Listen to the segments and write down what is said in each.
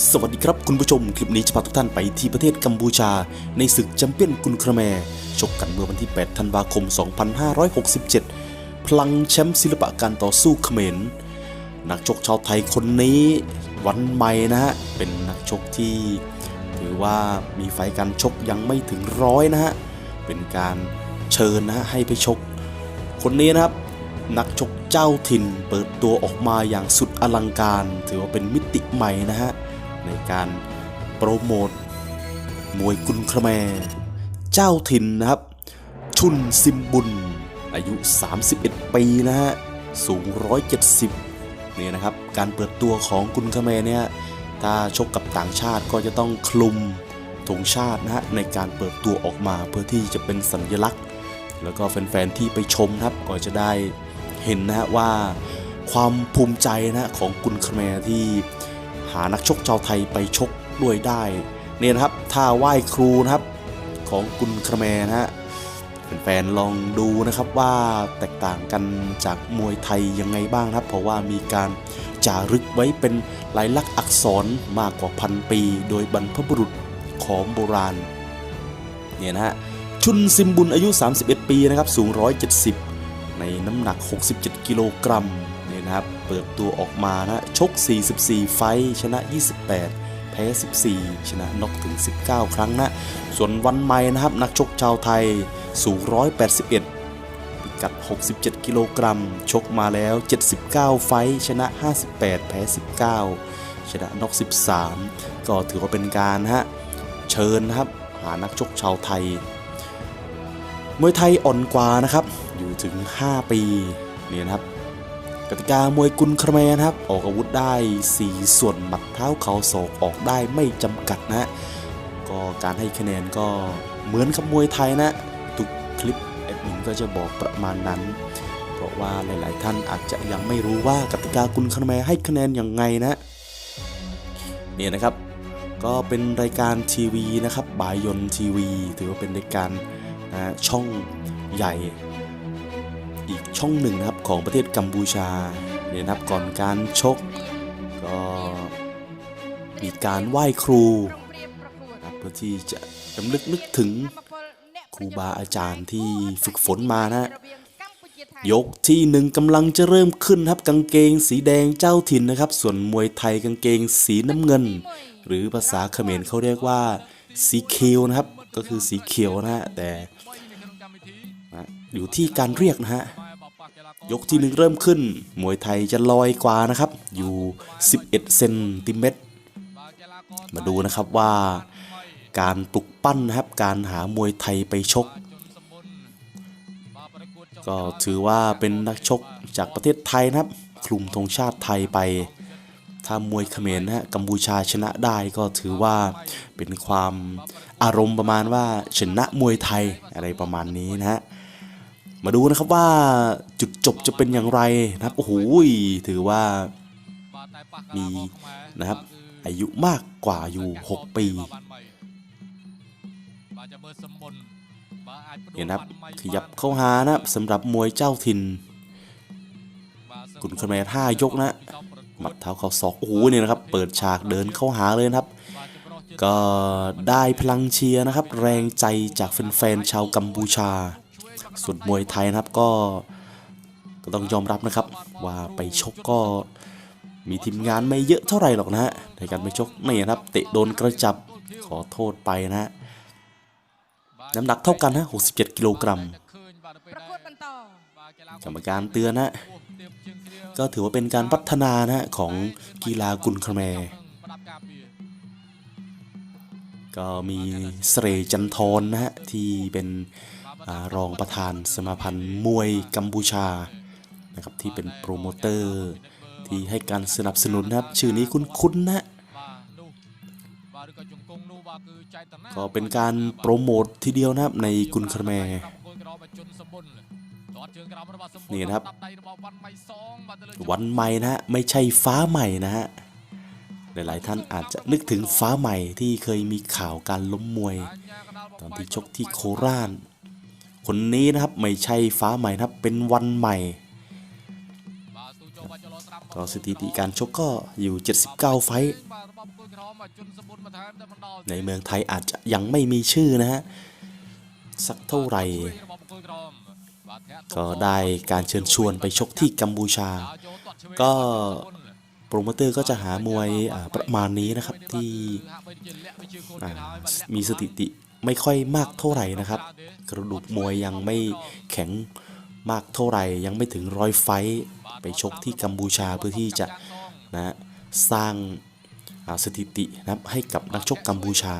สวัสดีครับคุณผู้ชม คลิปนี้จะพาทุกท่านไปที่ประเทศกัมพูชา ในศึกแชมเปี้ยนกุนครแมร์ชกกันเมื่อวันที่ 8 ธันวาคม 2567 พลังแชมป์ศิลปะการต่อสู้เขมร นักชกชาวไทยคนนี้วันใหม่นะฮะ เป็นนักชกที่ ถือว่ามีไฟการชกยังไม่ถึงร้อยนะฮะ เป็นการเชิญนะฮะให้ไปชก คนนี้นะครับนักชกเจ้าถิ่นเปิดตัวออกมาอย่างสุดอลังการ ถือว่าเป็นมิติใหม่นะฮะ ในการโปรโมทมวยกุนครแมเจ้าถิ่นนะครับ ชุนซิมบุญ อายุ 31 ปีนะฮะ สูง 170 เนี่ยนะครับ การเปิดตัวของกุนครแมเนี่ยถ้าชกกับต่างชาติก็จะต้องคลุมธงชาตินะฮะในการเปิดตัวออกมาเพื่อที่จะเป็นสัญลักษณ์ แล้วก็แฟนๆที่ไปชมนะครับก็จะได้เห็นนะฮะว่าความภูมิใจนะฮะของกุนคาแมที่ หานักชกชาวไทยไปชกด้วยได้เนี่ยนะครับท่าไหว้ครูนะครับของกุนคาแมนะฮะแฟนๆลองดูนะครับว่าแตกต่างกันจากมวยไทยยังไงบ้างนะครับ เพราะว่ามีการจารึกไว้เป็นลายลักษณ์อักษรมากกว่าพันปี โดยบรรพบุรุษของโบราณเนี่ยนะฮะชุนซิมบุญอายุ 31 ปีนะครับสูง 170 ในน้ำหนัก 67 กิโลกรัม นะครับ เปิดตัวออกมานะ ชก 44 ไฟชนะ 28 แพ้ 14 ชนะน็อกถึง 19 ครั้งนะ ส่วนวันใหม่นะครับ นักชกชาวไทย สูง 181พิกัด 67 กิโลกรัม ชกมาแล้ว 79 ไฟชนะ 58 แพ้ 19 ชนะน็อก13 ก็ถือว่าเป็นการฮะ เชิญนะครับ หานักชกชาวไทย มวยไทยอ่อนกว่านะครับ อยู่ถึง 5 ปี นี่นะครับ กติกามวยกุนครแมร์นะครับ ออกอาวุธได้ 4 ส่วนหมัดเท้าเข่าศอกออกได้ไม่จำกัดนะ ก็การให้คะแนนก็เหมือนกับมวยไทยนะ ทุกคลิปแอดมินก็จะบอกประมาณนั้น เพราะว่าหลาย ๆ ท่านอาจจะยังไม่รู้ว่ากติกากุนครแมร์ให้คะแนนอย่างไงนะ เนี่ยนะครับก็เป็นรายการทีวีนะครับบายนทีวี ถือว่าเป็นรายการนะช่องใหญ่ อีกช่องหนึ่งนะครับของประเทศกัมพูชาเนี่ยนะครับก่อนการชก ก็มีการไหว้ครูนะครับเพื่อที่จะรำลึกนึกถึงครูบาอาจารย์ที่ฝึกฝนมานะยกที่หนึ่งกำลังจะเริ่มขึ้นครับกางเกงสีแดงเจ้าถิ่นนะครับ ส่วนมวยไทยกางเกงสีน้ำเงิน หรือภาษาเขมรเขาเรียกว่าสีเขียวนะครับ ก็คือสีเขียวนะฮะแต่อยู่ที่การเรียกนะฮะ ยกที่หนึ่งเริ่มขึ้น มวยไทยจะลอยกว่านะครับ อยู่ 11 เซนติเมตร มาดูนะครับว่าการปลุกปั้นนะครับ การหามวยไทยไปชก ก็ถือว่าเป็นนักชกจากประเทศไทยนะครับ คลุมธงชาติไทยไป ถ้ามวยเขมรนะฮะกัมพูชาชนะได้ก็ถือว่าเป็นความอารมณ์ประมาณว่าชนะมวยไทยอะไรประมาณนี้นะฮะ มาดูนะครับว่าจุดจบจะเป็นอย่างไรนะครับโอ้โหถือว่ามีนะครับ อายุมากกว่าอยู่ 6 ปีเนี่ยนะครับขยับเข้าหานะสำหรับมวยเจ้าถิ่นกุนคาแมท่ายกนะหมัดเท้าเขาศอกโอ้โหเนี่ยนะครับ เปิดฉากเดินเข้าหาเลยนะครับ ก็ได้พลังเชียร์นะครับ แรงใจจากแฟนๆชาวกัมพูชา ส่วนมวยไทยนะครับก็ก็ต้องยอมรับนะครับ ว่าไปชกก็มีทีมงานไม่เยอะเท่าไหร่หรอกนะฮะในการไปชกไม่นะครับ เตะโดนกระจับขอโทษไปนะฮะน้ำหนักเท่ากันนะ67 กิโลกรัมกรรมการเตือนนะก็ถือว่าเป็นการพัฒนานะของกีฬากุนคาเมก็มีเสรจันทรนะฮะที่เป็น รองประธานสมาพันธ์มวยกัมพูชานะครับที่เป็นโปรโมเตอร์ ที่ให้การสนับสนุนนะครับ ชื่อนี้คุ้นๆนะ ก็เป็นการโปรโมททีเดียวนะครับในกุนคาแมนี่นะครับ วันใหม่นะฮะไม่ใช่ฟ้าใหม่นะฮะหลายๆท่านอาจจะนึกถึงฟ้าใหม่ที่เคยมีข่าวการล้มมวย ตอนที่ชกที่โคราช คนนี้นะครับไม่ใช่ฟ้าใหม่นะครับเป็นวันใหม่ก็สถิติการชกก็อยู่ 79 ไฟในเมืองไทยอาจจะยังไม่มีชื่อนะฮะ สักเท่าไหร่ ก็ได้การเชิญชวนไปชกที่กัมพูชา ก็โปรโมเตอร์ก็จะหามวยประมาณนี้นะครับที่มีสถิติ ไม่ค่อยมากเท่าไหร่นะครับ กระดูกมวยยังไม่แข็งมากเท่าไหร่ ยังไม่ถึงร้อยไฟไปชกที่กัมพูชาเพื่อที่จะนะสร้างสถิตินะครับให้กับนักชกกัมพูชา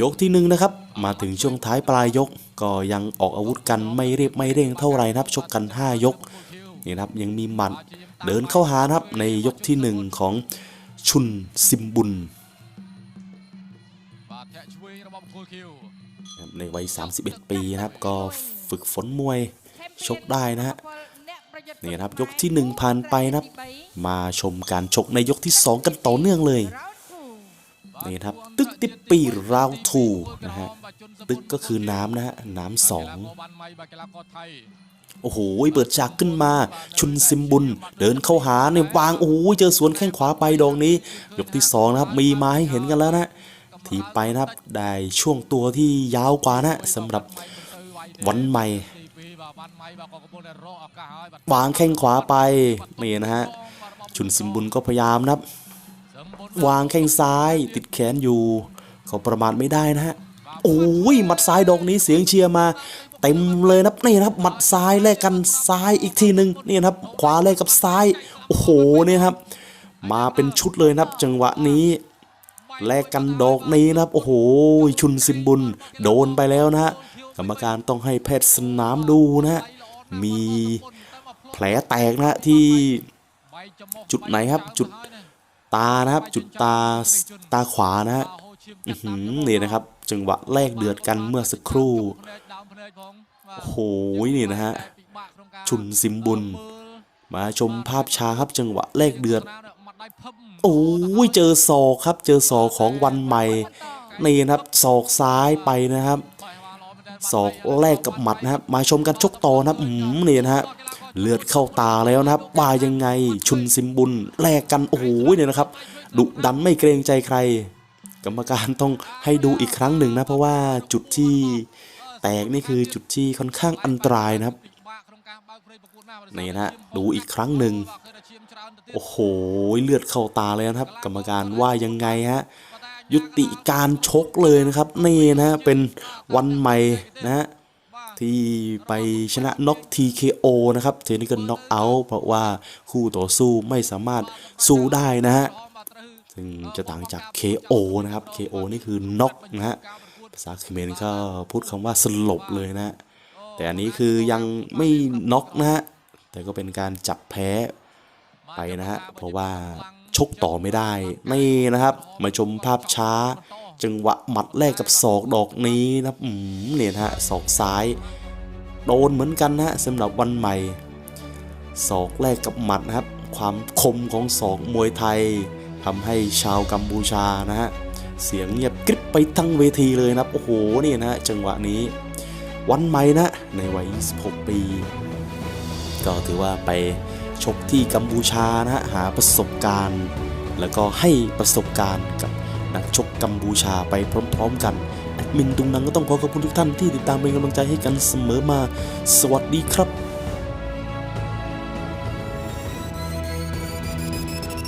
ยกที่หนึ่งนะครับ มาถึงช่วงท้ายปลายยก ก็ยังออกอาวุธกันไม่เรียบไม่เร่งเท่าไหร่นะครับชกกัน 5 ยกนี่นะครับยังมีหมัดเดินเข้าหานะครับในยกที่หนึ่งของชุนซิมบุญ ในวัย 31 ปีนะครับ ก็ฝึกฝนมวยชกได้นะฮะนี่นะครับยกที่หนึ่งผ่านไปนะครับ มาชมการชกในยกที่ 2 กันต่อเนื่องเลยนี่นะครับตึกติปปีราวทูนะฮะตึกก็คือน้ำนะฮะน้ำสองโอ้โหเปิดฉากขึ้นมา ชุนซิมบุญ เดินเข้าหาเนี่ยวางโอ้โหเจอสวนแข้งขวาไปดอกนี้ ยกที่สองนะครับมีมาให้เห็นกันแล้วนะ ทีไปนะครับ ได้ช่วงตัวที่ยาวกว่านะสำหรับวันใหม่ วางแข้งขวาไปนี่นะฮะ ชุนซิมบุญก็พยายามนะครับ วางแข้งซ้ายติดแขนอยู่ เขาประมาทไม่ได้นะฮะ โอ้ยหมัดซ้ายดอกนี้เสียงเชียร์มา เต็มเลยนะครับนี่นะครับหมัดซ้ายแลกกันซ้ายอีกทีหนึ่งนี่นะครับ ขวาแลกกับซ้าย โอ้โหเนี่ยครับ มาเป็นชุดเลยนะครับ จังหวะนี้ แลกกันดอกนี้นะครับ โอ้โห ชุนซิมบุญ โดนไปแล้วนะฮะกรรมการต้องให้แพทย์สนามดูนะฮะมีแผลแตกนะฮะที่จุดไหนครับจุดตานะครับ จุดตาตาขวานะฮะนี่นะครับ จังหวะแลกเดือดกันเมื่อสักครู่โอ้โหนี่นะฮะชุนซิมบุญ มาชมภาพช้าครับจังหวะแลกเดือด โอ้ยเจอศอกครับ เจอศอกของวันใหม่นี่นะครับศอกซ้ายไปนะครับศอกแลกกับหมัดนะครับ มาชมกันชกต่อนะครับอืมนี่นะฮะเลือดเข้าตาแล้วนะครับว่ายังไงชุนซิมบุญแลกกันโอ้โหเนี่ยนะครับดุดันไม่เกรงใจใคร กรรมการต้องให้ดูอีกครั้งหนึ่งนะ เพราะว่าจุดที่แตกนี่คือจุดที่ค่อนข้างอันตรายนะครับ นี่นะฮะดูอีกครั้งหนึ่งโอ้โหเลือดเข้าตาเลยนะครับ กรรมการว่ายังไงฮะยุติการชกเลยนะครับนี่นะฮะเป็นวันใหม่นะฮะที่ไปชนะน็อก TKO นะครับเทนิคน็อกเอาท์เพราะว่าคู่ต่อสู้ไม่สามารถสู้ได้นะฮะซึ่งจะต่างจาก KO นะครับ KO นี่คือน็อกนะฮะภาษาเขมรก็พูดคำว่าสลบเลยนะฮะแต่อันนี้คือยังไม่น็อกนะฮะ แต่ก็เป็นการจับแพ้ไปนะฮะเพราะว่าชกต่อไม่ได้นี่นะครับ มาชมภาพช้า จังหวะหมัดแรกกับศอกดอกนี้นะอืมเนี่ยฮะศอกซ้าย โดนเหมือนกันนะฮะสำหรับวันใหม่ศอกแรกกับหมัดนะครับ ความคมของศอกมวยไทยทำให้ชาวกัมพูชานะฮะเสียงเงียบกริบไปทั้งเวทีเลยนะครับ โอ้โหนี่นะจังหวะนี้ วันใหม่นะในวัย 26 ปี ก็ถือว่าไปชกที่กัมพูชานะฮะหาประสบการณ์ แล้วก็ให้ประสบการณ์กับนักชกกัมพูชาไปพร้อมๆกันแอดมินตุงนังก็ต้องขอขอบคุณทุกท่านที่ติดตามเป็นกำลังใจให้กันเสมอมา สวัสดีครับ